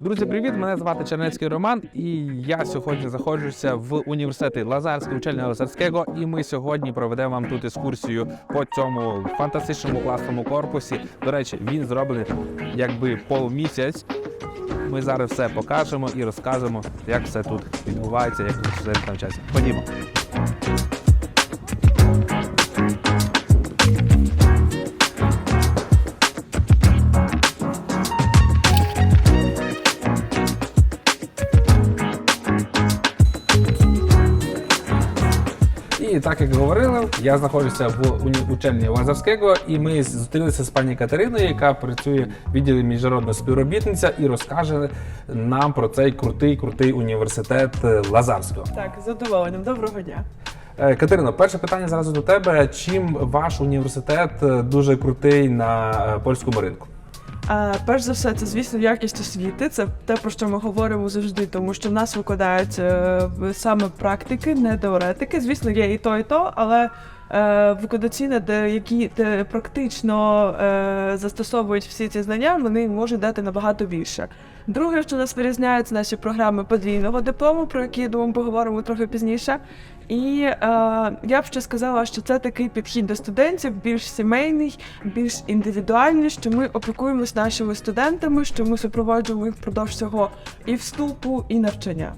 Друзі, привіт! Мене звати Чернецький Роман, і я сьогодні знаходжуся в університеті Лазарського учельного Лазарського. І ми сьогодні проведемо вам тут екскурсію по цьому фантастичному класному корпусі. До речі, він зроблений якби полмісяць. Ми зараз все покажемо і розкажемо, як все тут відбувається, як тут все навчається. Ходімо. Так як говорили, я знаходжуся в учельні Лазарського, і ми зустрілися з пані Катериною, яка працює в відділі міжнародна співробітниця, і розкаже нам про цей крутий крутий університет е, Лазарського. Так, з задоволенням. Доброго дня. Е, Катерино, перше питання зразу до тебе. Чим ваш університет е, дуже крутий на польському ринку? Перш за все, це звісно якість освіти. Це те, про що ми говоримо завжди, тому що в нас викладають е, саме практики, не теоретики. Звісно, є і то, і то, але е, викладачі, де які де практично е, застосовують всі ці знання, вони можуть дати набагато більше. Друге, що нас вирізняє, це наші програми подвійного диплому, про які я думаю, поговоримо трохи пізніше. І е, я б ще сказала, що це такий підхід до студентів, більш сімейний, більш індивідуальний, що ми опікуємось нашими студентами, що ми супроводжуємо їх впродовж всього і вступу, і навчання.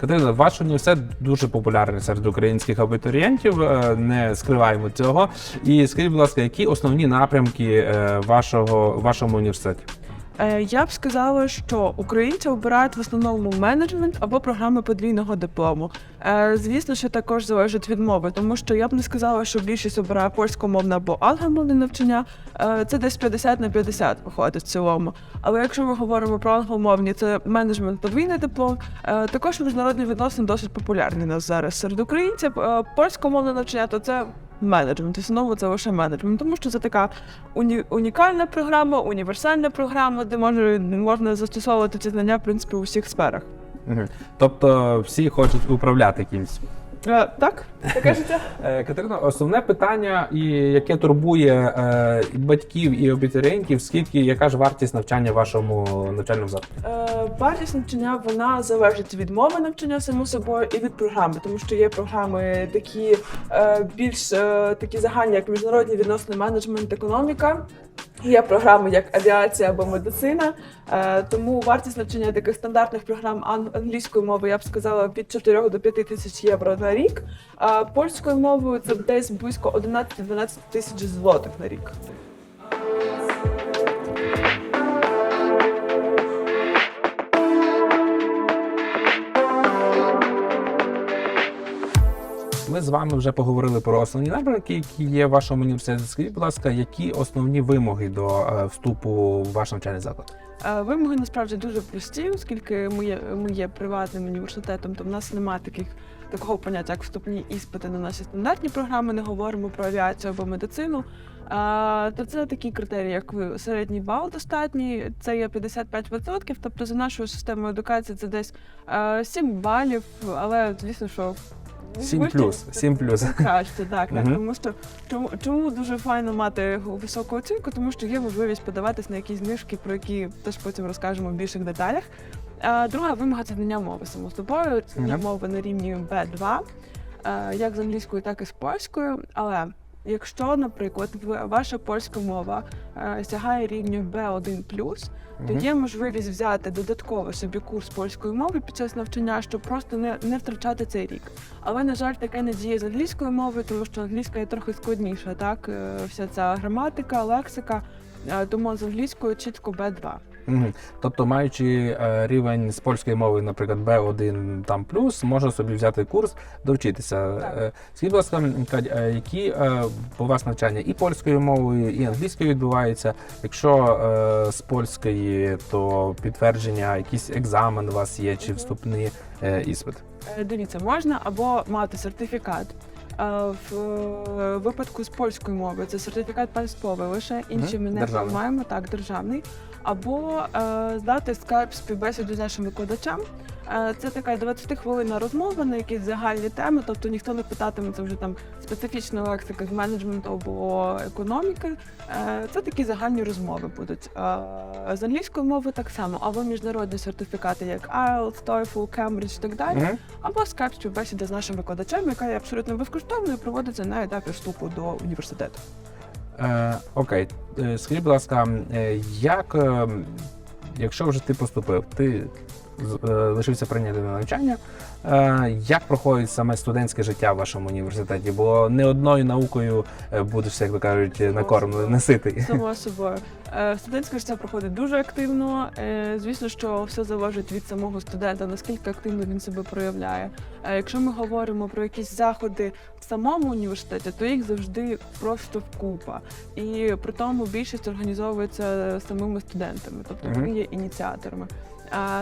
Катерина, ваш університет дуже популярний серед українських абітурієнтів, е, не скриваємо цього. І скажіть, будь ласка, які основні напрямки е, вашого вашому університеті? Е, Я б сказала, що українці обирають в основному менеджмент або програми подвійного диплому. Е, Звісно, що також залежить від мови, тому що я б не сказала, що більшість обирає польськомовне або англомовне навчання. Е, Це десь 50 на 50 виходить в цілому. Але якщо ми говоримо про англомовні, це менеджмент подвійний диплом. Також міжнародні відносини досить популярні у нас зараз серед українців. Польськомовне навчання то це менеджмент. І знову це лише менеджмент, тому що це така уні- унікальна програма, універсальна програма, де може, можна застосовувати ці знання в принципі у всіх сферах. Тобто всі хочуть управляти кимось. Е, так, таке життя. Е, Катерина, основне питання, і яке турбує е, і батьків і абітурієнтів, скільки яка ж вартість навчання в вашому навчальному закладі? Е, Вартість навчання вона залежить від мови навчання само собою і від програми, тому що є програми такі е, більш е, такі загальні, як міжнародні відносини, менеджмент, економіка. Є програми як авіація або медицина, е, тому вартість навчання таких стандартних програм ан- англійської мови я б сказала від 4 до 5 тисяч євро на рік. А польською мовою це десь близько 11-12 тисяч злотих на рік. Ми з вами вже поговорили про основні напрямки, які є в вашому університеті. Скажіть, будь ласка, які основні вимоги до е, вступу в ваш навчальний заклад? Е, Вимоги насправді дуже прості, оскільки ми є, ми є приватним університетом, то в нас немає таких такого поняття, як вступні іспити на наші стандартні програми, не говоримо про авіацію або медицину. А, то це такі критерії, як середній бал достатній, це є 55%, тобто за нашою системою едукації це десь е, 7 балів, але звісно, що 7 плюс, 7 плюс. краще, так, так. Мгм. Тому що чому, чому дуже файно мати високу оцінку, тому що є можливість подаватись на якісь знижки, про які теж потім розкажемо в більших деталях. А, друга вимога це знання мови само собою. Це Мгм. мови на рівні B2, е, як з англійською, так і з польською. Але якщо, наприклад, ваша польська мова е, сягає рівню B1+, то є можливість взяти додатково собі курс польської мови під час навчання, щоб просто не, не втрачати цей рік. Але на жаль, таке не діє з англійською мовою, тому що англійська є трохи складніша, так е, вся ця граматика, лексика. Е, Тому з англійською чітко B2. Мгм. Тобто, маючи е, рівень з польської мови, наприклад, B1 там плюс, можна собі взяти курс, довчитися. Е, Скажіть, будь ласка, е, які у вас навчання і польською мовою, і англійською відбуваються? Якщо з польської, то підтвердження, якийсь екзамен у вас є, чи вступний іспит? Дивіться, можна або мати сертифікат. В е, випадку з польської мови це сертифікат панськовий, лише інші ми не маємо, так, державний. або е, здати скайп співбесіду з нашим викладачем. Е, Це така 20 хвилинна розмова на якісь загальні теми, тобто ніхто не питатиметься вже там специфічна лексика з менеджменту або економіки. Е, Це такі загальні розмови будуть. Е, З англійської мови так само, або міжнародні сертифікати, як IELTS, TOEFL, Cambridge і так далі, Мгм. або скайп співбесіда з нашим викладачем, яка є абсолютно безкоштовною проводиться на етапі вступу до університету. Е, окей, скажіть, будь ласка, як, е, якщо вже ти поступив, ти лишився прийняти на навчання, е, як проходить саме студентське життя в вашому університеті? Бо не одною наукою е, будеш, як то кажуть, накормлений, не ситий. Само собою. Е, Студентське життя проходить дуже активно. Е, Звісно, що все залежить від самого студента, наскільки активно він себе проявляє. Е, Якщо ми говоримо про якісь заходи в самому університеті, то їх завжди просто вкупа. І при тому більшість організовується самими студентами, тобто вони є ініціаторами.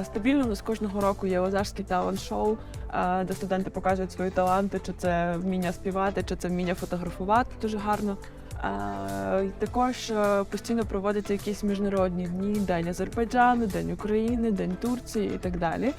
Стабільно у нас кожного року є Озарський талант-шоу, де студенти показують свої таланти, чи це вміння співати, чи це вміння фотографувати дуже гарно. А, також е, постійно проводяться якісь міжнародні дні, День Азербайджану, День України, День Турції і так далі.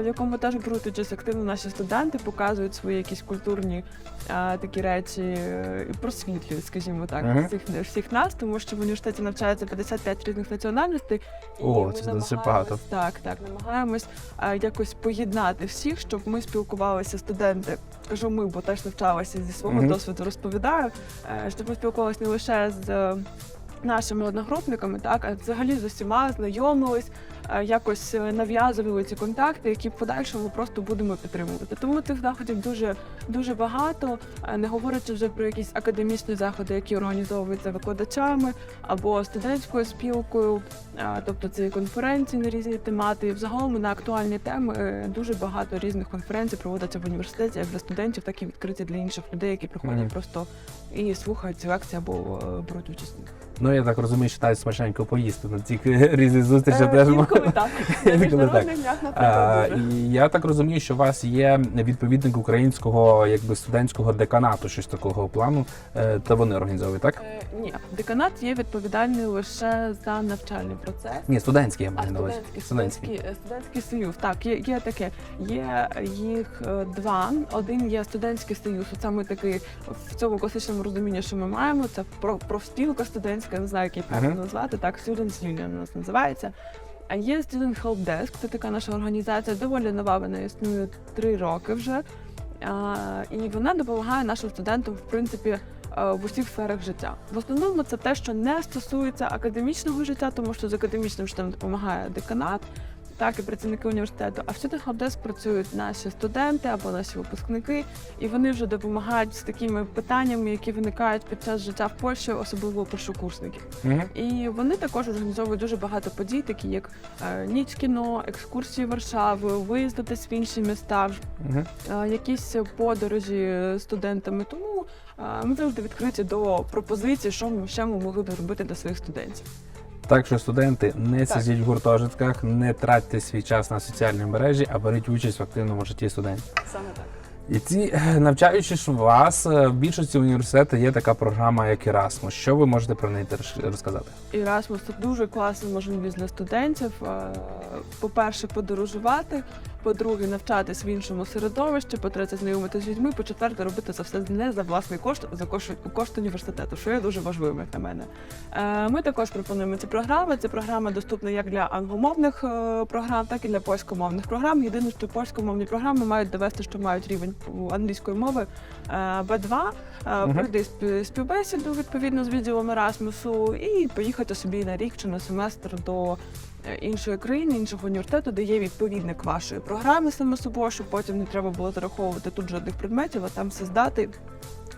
В якому теж беруть участь активно наші студенти, показують свої якісь культурні а, такі речі е, і просвітлюють, скажімо так, Мгм. всіх, всіх нас, тому що в університеті навчається 55 різних національностей. О, це дуже багато. Так, так, намагаємось а, якось поєднати всіх, щоб ми спілкувалися студенти. Кажу ми, бо теж навчалася зі свого Мгм. досвіду, розповідаю, е, щоб ми спілкувалися не лише з е, нашими одногрупниками, так, а взагалі з усіма знайомились, якось е, нав'язували ці контакти, які в подальшому просто будемо підтримувати. Тому цих заходів дуже дуже багато, е, не говорячи вже про якісь академічні заходи, які організовуються викладачами або студентською спілкою, е, тобто це конференції на різні темати. І взагалом на актуальні теми е, дуже багато різних конференцій проводиться в університеті як для студентів, так і відкриті для інших людей, які приходять Мгм. просто і слухають ці лекції або е, беруть участь. Ну, я так розумію, що навіть смачненько поїсти на цих різних зустрічах Е, теж Інколи так. На міжнародних днях, наприклад, дуже. і я так розумію, що у вас є відповідник українського якби студентського деканату, щось такого плану, е, та вони організовують, так? Е, Ні, деканат є відповідальний лише за навчальний процес. Ні, студентський я А маю на увазі. студентський, е, студентський союз. Так, є, є таке. Є їх е, два. Один є студентський союз. Це ми такий в цьому класичному розумінні, що ми маємо. Це про профспілка студентська, не знаю, як її правильно Мгм. назвати. Так, Students Union у нас називається. А є Student Help Desk, це така наша організація, доволі нова, вона існує три роки вже. І вона допомагає нашим студентам, в принципі, е, в усіх сферах життя. В основному це те, що не стосується академічного життя, тому що з академічним життям допомагає деканат, так і працівники університету. А в Student Help Desk працюють наші студенти або наші випускники, і вони вже допомагають з такими питаннями, які виникають під час життя в Польщі, особливо першокурсників. Мгм. І вони також організовують дуже багато подій, такі як е, ніч кіно, екскурсії Варшави, виїзди десь в інші міста, е, якісь подорожі студентами. Тому е, ми завжди відкриті до пропозицій, що ми ще ми могли б робити для своїх студентів. Так що студенти не сидіть в гуртожитках, не тратьте свій час на соціальні мережі, а беріть участь в активному житті студентів. Саме так. І ці, навчаючись навчаючи вас, е, в більшості університету є така програма, як Erasmus. Що ви можете про неї розказати? Erasmus – це дуже класна можливість для студентів. Е, По-перше, подорожувати, по-друге, навчатись в іншому середовищі, по-третє, знайомитися з людьми, по-четверте, робити це все не за власний кошт, за кошт, кошт університету, що є дуже важливим як на мене. Е, Ми також пропонуємо ці програми. Ця програма доступна як для англомовних е, програм, так і для польськомовних програм. Єдине, що польськомовні програми мають довести, що мають рівень англійської мови е, B2, е, пройти співбесіду відповідно з відділом Ерасмусу і поїхати собі на рік чи на семестр до іншої країни, іншого університету, де є відповідник вашої програми саме собою, щоб потім не треба було зараховувати тут жодних предметів, а там все здати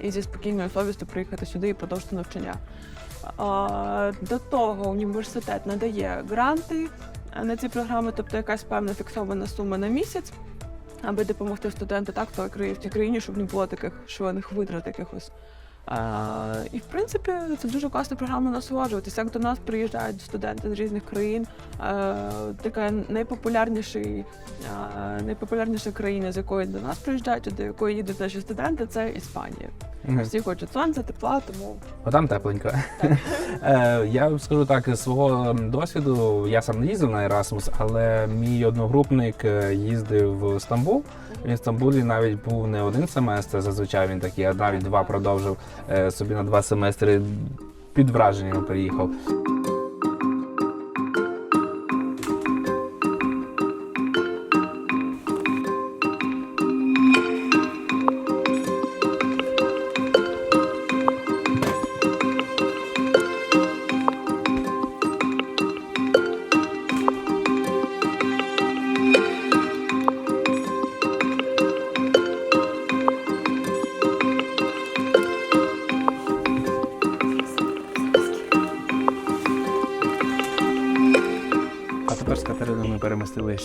і зі спокійною совістю приїхати сюди і продовжити навчання. До того університет надає гранти е, на ці програми, тобто якась певна фіксована сума на місяць, аби допомогти студенту так в той країні, щоб не було таких шалених витрат якихось. Е, і в принципі це дуже класна програма насолоджуватися. Як до нас приїжджають студенти з різних країн, е, така найпопулярніший, е, найпопулярніша країна, з якої до нас приїжджають, до якої їдуть наші студенти, це Іспанія. Всі хочуть сонця, тепла, тому Бо там тепленько. Е, Я скажу так, з свого досвіду, я сам не їздив на Erasmus, але мій одногрупник е, їздив в Стамбул. Він в Стамбулі навіть був не один семестр, зазвичай він такий, а навіть два продовжив собі на два семестри. Під враженням приїхав.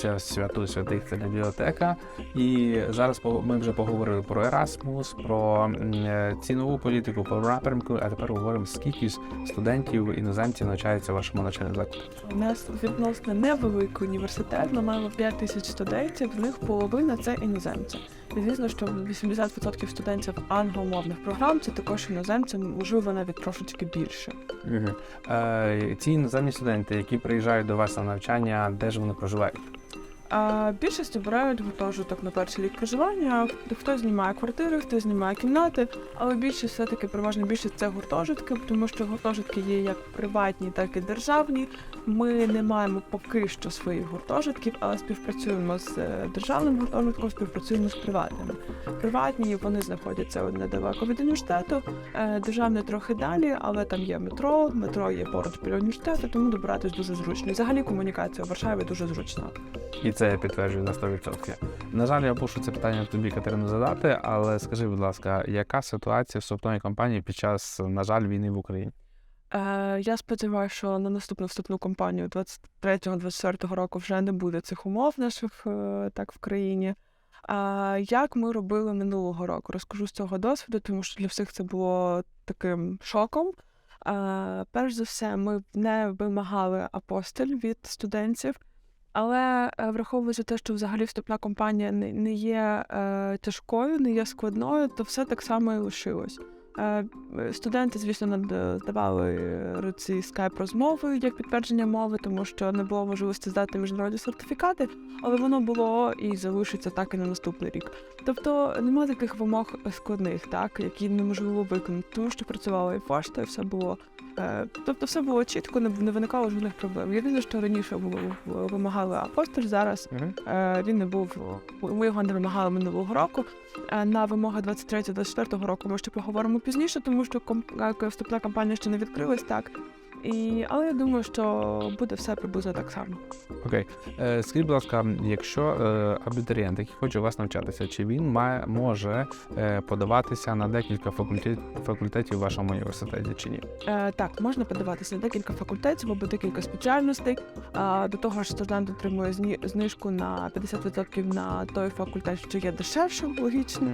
Перемістилися святу святих це бібліотека. І зараз ми вже поговорили про Erasmus, про е, цінову політику, про напрямку. А тепер говоримо, скільки студентів іноземців навчаються в вашому навчальному закладі. У нас відносно невеликий університет, ми маємо 5 тисяч студентів, В них половина це іноземці. Звісно, що 80% студентів англомовних програм це також іноземці, можливо, навіть трошечки більше. Угу. Е, ці іноземні студенти, які приїжджають до вас на навчання, де ж вони проживають? А більшість обирають гуртожиток на перший рік проживання. Хтось знімає квартири, хтось знімає кімнати, але більшість все-таки переважно більшість це гуртожитки, тому що гуртожитки є як приватні, так і державні. Ми не маємо поки що своїх гуртожитків, але співпрацюємо з е, державним гуртожитком, співпрацюємо з приватними. Приватні вони знаходяться недалеко від університету, е, державне трохи далі, але там є метро, метро є поруч біля університету, тому добиратись дуже зручно. І Взагалі комунікація у Варшаві дуже зручна. І це я підтверджую на 100%. На жаль, я мушу це питання тобі, Катерину, задати, але скажи, будь ласка, яка ситуація в вступної кампанії під час, на жаль, війни в Україні? Е, я сподіваюся, що на наступну вступну кампанію 23-24 року вже не буде цих умов наших е, так в країні. А як ми робили минулого року? Розкажу з цього досвіду, тому що для всіх це було таким шоком. Е, перш за все, ми не вимагали апостиль від студентів, але е, враховуючи те, що взагалі вступна кампанія не, не є е, тяжкою, не є складною, то все так само і лишилось. Е, Студенти, звісно, над- давали е, скайп-розмови як підтвердження мови, тому що не було можливості здати міжнародні сертифікати, але воно було і залишиться так і на наступний рік. Тобто немає таких вимог складних, так які неможливо виконати, тому що працювала і пошта, і все було. е, Тобто все було чітко, не виникало жодних проблем. Єдине, що раніше було вимагали апостоль, зараз Е, Він не був ми його не вимагали минулого року. На вимоги 23-24 року ми ще поговоримо пізніше, тому що е, вступна кампанія ще не відкрилась так. І, але я думаю, що буде все приблизно так само. Окей. Е, скажіть, будь ласка, якщо е, абітурієнт, який хоче у вас навчатися, чи він має, може е, подаватися на декілька факультет, факультетів в вашому університеті чи ні? Е, так, можна подаватися на декілька факультетів або декілька спеціальностей. До того ж, студент отримує зні- знижку на 50% на той факультет, що є дешевшим, логічно.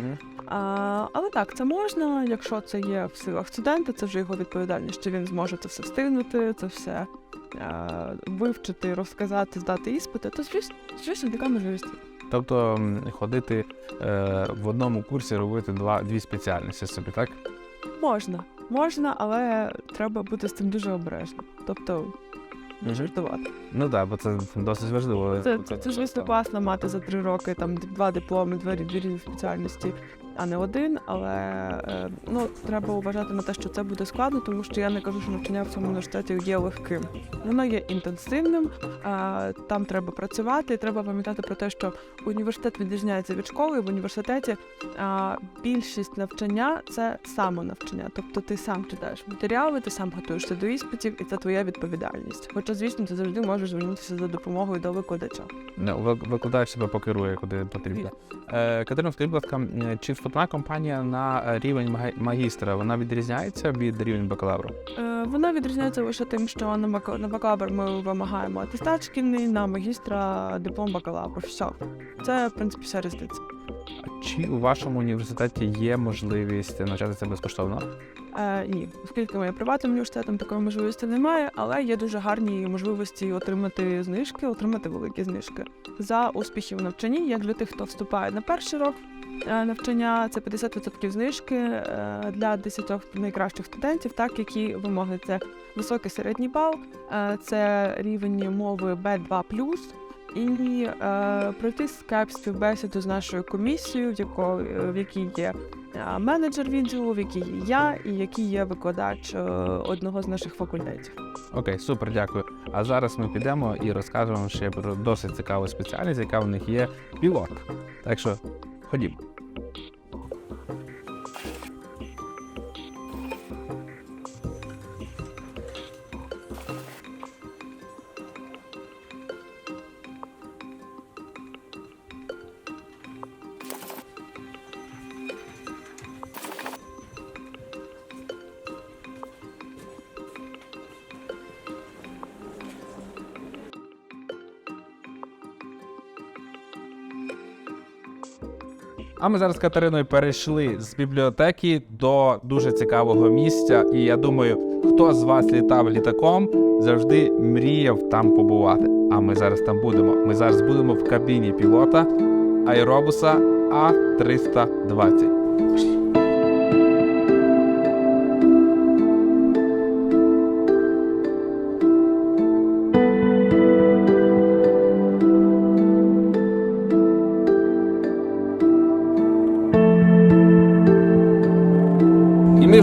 А, але так, це можна, якщо це є в силах студента, це вже його відповідальність, що він зможе це все встигнути, це все е, вивчити, розказати, здати іспити, то звісно, звісно, така можливість. Тобто ходити е, в одному курсі робити два дві спеціальності собі, так? Можна, можна, але треба бути з цим дуже обережним. Тобто не жартувати. Ну так, бо це досить важливо. Це, це, це звісно класно мати за три роки там два дипломи, дві різні спеціальності, а не один. Але е, ну треба вважати на те, що це буде складно, тому що я не кажу, що навчання в цьому університеті є легким. Воно є інтенсивним, там треба працювати. і Треба пам'ятати про те, що університет відрізняється від школи. В університеті більшість навчання це самонавчання. Тобто ти сам читаєш матеріали, ти сам готуєшся до іспитів, і це твоя відповідальність. Хоча, звісно, ти завжди можеш звернутися за допомогою до викладача. Ви- Викладач себе покерує, куди потрібно. Е, Катерина, скажіть, будь ласка, чи вступна компанія на е, рівень магістра вона відрізняється від рівня бакалавру? Е, Вона відрізняється лише тим, що на бака- бакалавр ми вимагаємо атестат шкільний, на магістра диплом бакалавру. Все. Це, в принципі, вся різниця. Чи у вашому університеті є можливість навчатися безкоштовно? Е, ні, оскільки ми є приватним університетом, такої можливості немає, але є дуже гарні можливості отримати знижки, отримати великі знижки за успіхи в навчанні, як для тих, хто вступає на перший рок навчання, це 50% знижки е, для 10 найкращих студентів, так які вимоги це високий середній бал, е, це рівень мови B2+, і е, пройти скайп співбесіду з нашою комісією, в, яко, в якій є е, менеджер відділу, в якій є я, і який є викладач е, одного з наших факультетів. Окей, супер, дякую. А зараз ми підемо і розкажемо ще про досить цікаву спеціальність, яка в них є пілот. Так що ходімо. А ми зараз з Катериною перейшли з бібліотеки до дуже цікавого місця. І я думаю, хто з вас літав літаком, завжди мріяв там побувати. А ми зараз там будемо. Ми зараз будемо в кабіні пілота аеробуса А320.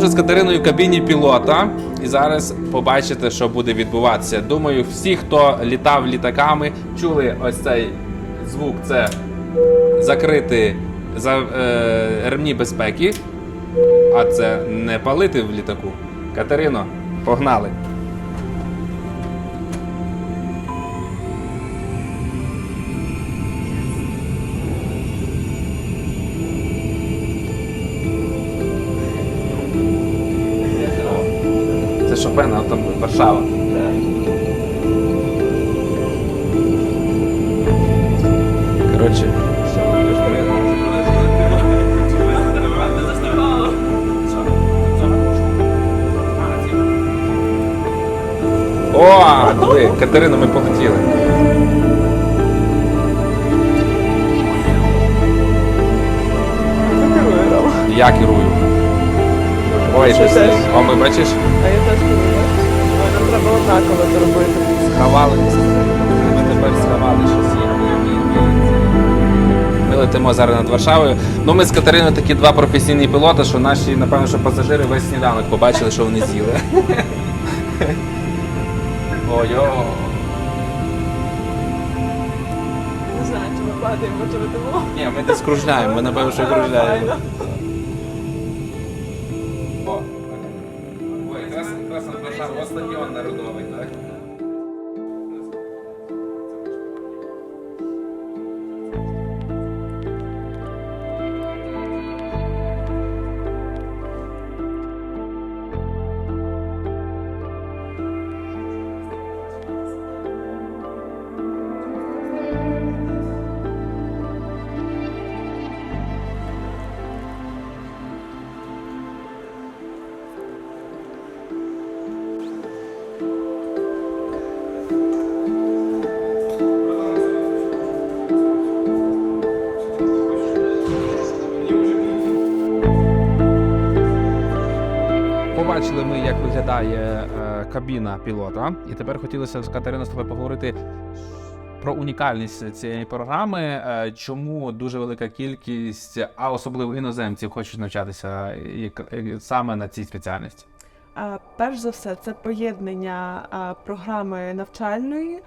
Вже з Катериною в кабіні пілота. І зараз побачите, що буде відбуватися. Думаю, всі, хто літав літаками, чули ось цей звук. Це закрити за е, ремні безпеки. А це не палити в літаку. Катерино, погнали. Шопена, а там Варшава. Коротше. О, диви, Катерино, ми полетіли. Я керую. Що ти теж? О, ми бачиш? А я теж керую. Нам треба однаково це робити. Сховалися. Ми тепер сховали щось. є. Ми летимо зараз над Варшавою. Ну, ми з Катериною такі два професійні пілоти, що наші, напевно, що пасажири весь сніданок побачили, що вони з'їли. Ой-о. Не знаю, чи ми падаємо, чи летимо. Ні, ми десь кружляємо, ми напевно, що кружляємо. Виглядає е, кабіна пілота, і тепер хотілося з Катериною з тобою поговорити про унікальність цієї програми. е, Чому дуже велика кількість, а особливо іноземців, хочуть навчатися саме на цій спеціальності. Перш за все, це поєднання програми навчальної,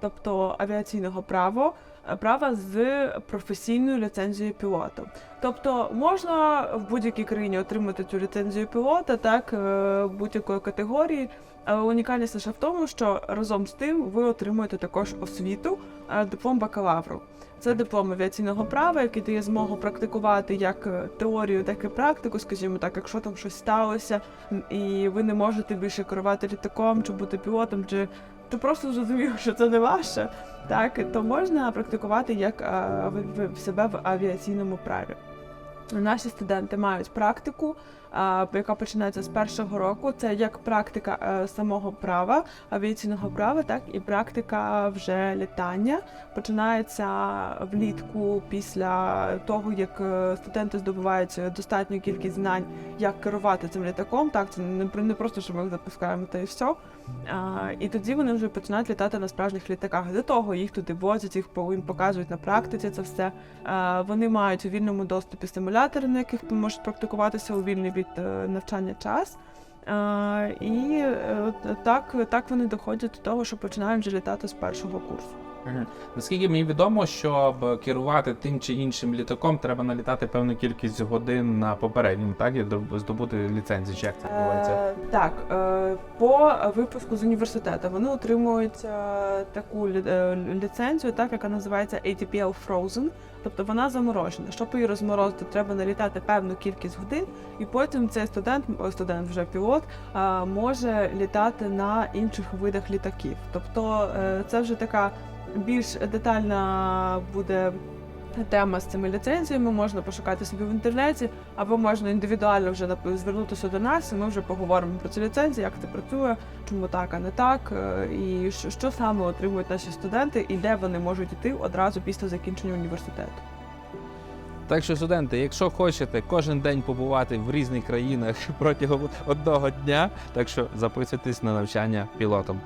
тобто авіаційного права, права з професійною ліцензією пілота. Тобто можна в будь-якій країні отримати цю ліцензію пілота, так е, будь-якої категорії. Але унікальність лише в тому, що разом з тим ви отримуєте також освіту, е, диплом бакалавру. Це диплом авіаційного права, який дає змогу практикувати як е, теорію, так і практику, скажімо так, якщо там щось сталося, і ви не можете більше керувати літаком, чи бути пілотом, чи ти просто зрозумів, що це не ваше. так, то можна практикувати як е, в, в себе в авіаційному праві. Наші студенти мають практику, яка починається з першого року. Це як практика е, самого права, авіаційного права, так і практика вже літання. Починається влітку після того, як е, студенти здобувають достатню кількість знань, як керувати цим літаком. Так, це не, про- не просто, що ми їх запускаємо та і все. А, і тоді вони вже починають літати на справжніх літаках. До того їх туди возять, їх їм показують на практиці це все. А, вони мають у вільному доступі симулятори, на яких можуть практикуватися у вільний від е, навчання час. А, і е, так, так вони доходять до того, що починають вже літати з першого курсу. Наскільки мені відомо, щоб керувати тим чи іншим літаком, треба налітати певну кількість годин на попередньому, так і доб- здобути ліцензію. Чи як це відбувається? Е, так, е, по випуску з університету вони отримують е, таку ліцензію, так яка називається ATPL Frozen, тобто вона заморожена. Щоб її розморозити, треба налітати певну кількість годин, і потім цей студент, студент вже пілот, може літати на інших видах літаків. Тобто це вже така більш детальна буде. Тема з цими ліцензіями можна пошукати собі в інтернеті, або можна індивідуально вже звернутися до нас, і ми вже поговоримо про ці ліцензії, як це працює, чому так, а не так, е, і що саме отримують наші студенти, і де вони можуть йти одразу після закінчення університету. Так що, студенти, якщо хочете кожен день побувати в різних країнах протягом одного дня, так що записуйтесь на навчання пілотом.